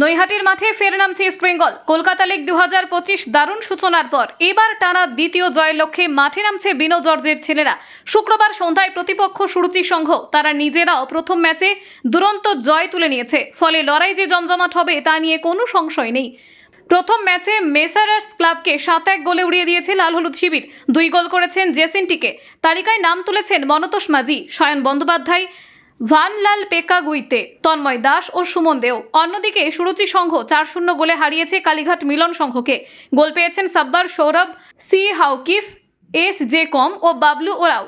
নৈহাটির মাঠে ফের নামছে ইস্ট বেঙ্গল। কলকাতা লিগ দু হাজার পঁচিশ দারুণ সূচনার পর এবার টানা দ্বিতীয় জয়ের লক্ষ্যে মাঠে নামছে বিনো জর্জের ছেলেরা। শুক্রবার সন্ধ্যায় প্রতিপক্ষ সুরুচি সংঘ, তারা নিজেরাও প্রথম ম্যাচে দুরন্ত জয় তুলে নিয়েছে। ফলে লড়াই যে জমজমাট হবে, তা নিয়ে কোনো সংশয় নেই। প্রথম ম্যাচে মেসারার্স ক্লাবকে সাত এক গোলে উড়িয়ে দিয়েছে লাল হলুদ শিবির। দুই গোল করেছেন জেসিনটিকে তালিকায় নাম তুলেছেন মনতোষ মাঝি শয়ন বন্দ্যোপাধ্যায় ভানলাল পেকাগুইতে, তন্ময় দাস ও সুমন দেও। অন্যদিকে সুরুচি সংঘ চার শূন্য গোলে হারিয়েছে কালীঘাট মিলন সংঘকে। গোল পেয়েছেন Sabbar Sourav, C Haokip, S J Kom ও বাবলু ওরাও।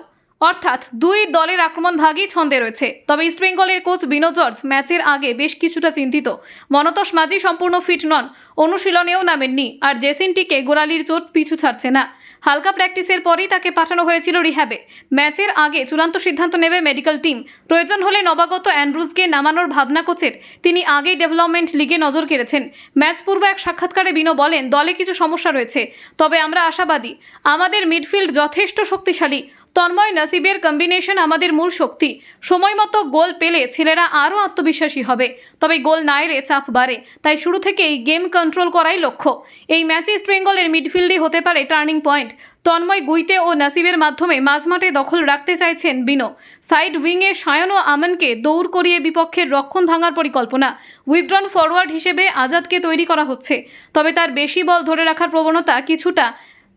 অর্থাৎ দুই দলের আক্রমণ ভাগই ছন্দে রয়েছে। তবে ইস্টবেঙ্গলের কোচ বিনো জর্জ ম্যাচের আগে বেশ কিছুটা চিন্তিত। মনতোষ মাঝি সম্পূর্ণ ফিট নন, অনুশীলনেও নামেননি, আর জেসিনটিকে গোড়ালির চোট পিছু ছাড়ছে না। হালকা প্র্যাকটিসের পরেই তাকে পাঠানো হয়েছিল রিহ্যাবে। ম্যাচের আগে চূড়ান্ত সিদ্ধান্ত নেবে মেডিকেল টিম। প্রয়োজন হলে নবাগত অ্যান্ড্রুজকে নামানোর ভাবনা কোচের। তিনি আগেই ডেভেলপমেন্ট লিগে নজর কেড়েছেন। ম্যাচ পূর্ব এক সাক্ষাৎকারে বিনো বলেন, দলে কিছু সমস্যা রয়েছে, তবে আমরা আশাবাদী। আমাদের মিডফিল্ড যথেষ্ট শক্তিশালী। তন্ময় নাসিবের কম্বিনেশন আমাদের মূল শক্তি। সময় মতো গোল পেলে ছেলেরা আরও আত্মবিশ্বাসী হবে। তবে গোল না এলে চাপ বাড়ে। তাই শুরু থেকেই গেম কন্ট্রোল করাই লক্ষ্য। এই ম্যাচে ইস্ট বেঙ্গলের মিডফিল্ডই হতে পারে টার্নিং পয়েন্ট তন্ময় গুইতে ও নাসিবের মাধ্যমে মাঝমাঠে দখল রাখতে চাইছেন বিনো। সাইড উইংয়ে সায়ন ও আমনকে দৌড় করিয়ে বিপক্ষের রক্ষণ ভাঙার পরিকল্পনা। উইথড্রন ফরওয়ার্ড হিসেবে আজাদকে তৈরি করা হচ্ছে। তবে তার বেশি বল ধরে রাখার প্রবণতা কিছুটা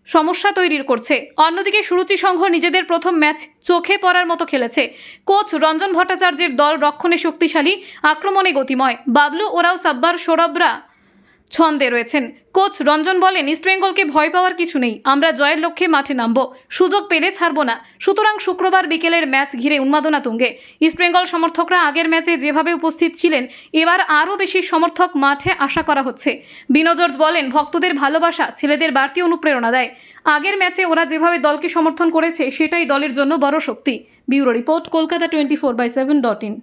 সমস্যা তৈরি করছে। অন্যদিকে সুরুচি সংঘ নিজেদের প্রথম ম্যাচ চোখে পড়ার মতো খেলেছে। কোচ রঞ্জন ভট্টাচার্যের দল রক্ষণে শক্তিশালী, আক্রমণে গতিময়। বাবলু ওরাও সাব্বার সৌরভরা ছন্দে রয়েছেন। কোচ রঞ্জন বলেন ইস্টবেঙ্গলকে ভয় পাওয়ার কিছু নেই। আমরা জয়ের লক্ষ্যে মাঠে নামব। সুযোগ পেলে ছাড়বো না। সুতরাং শুক্রবার বিকেলের ম্যাচ ঘিরে উন্মাদনা তুঙ্গে। ইস্টবেঙ্গল সমর্থকরা আগের ম্যাচে যেভাবে উপস্থিত ছিলেন, এবার আরও বেশি সমর্থক মাঠে আশা করা হচ্ছে। বিনোজর্জ বলেন, ভক্তদের ভালোবাসা ছেলেদের বাড়তি অনুপ্রেরণা দেয়। আগের ম্যাচে ওরা যেভাবে দলকে সমর্থন করেছে, সেটাই দলের জন্য বড় শক্তি। Bureau report, Kolkata twenty four by seven dot in.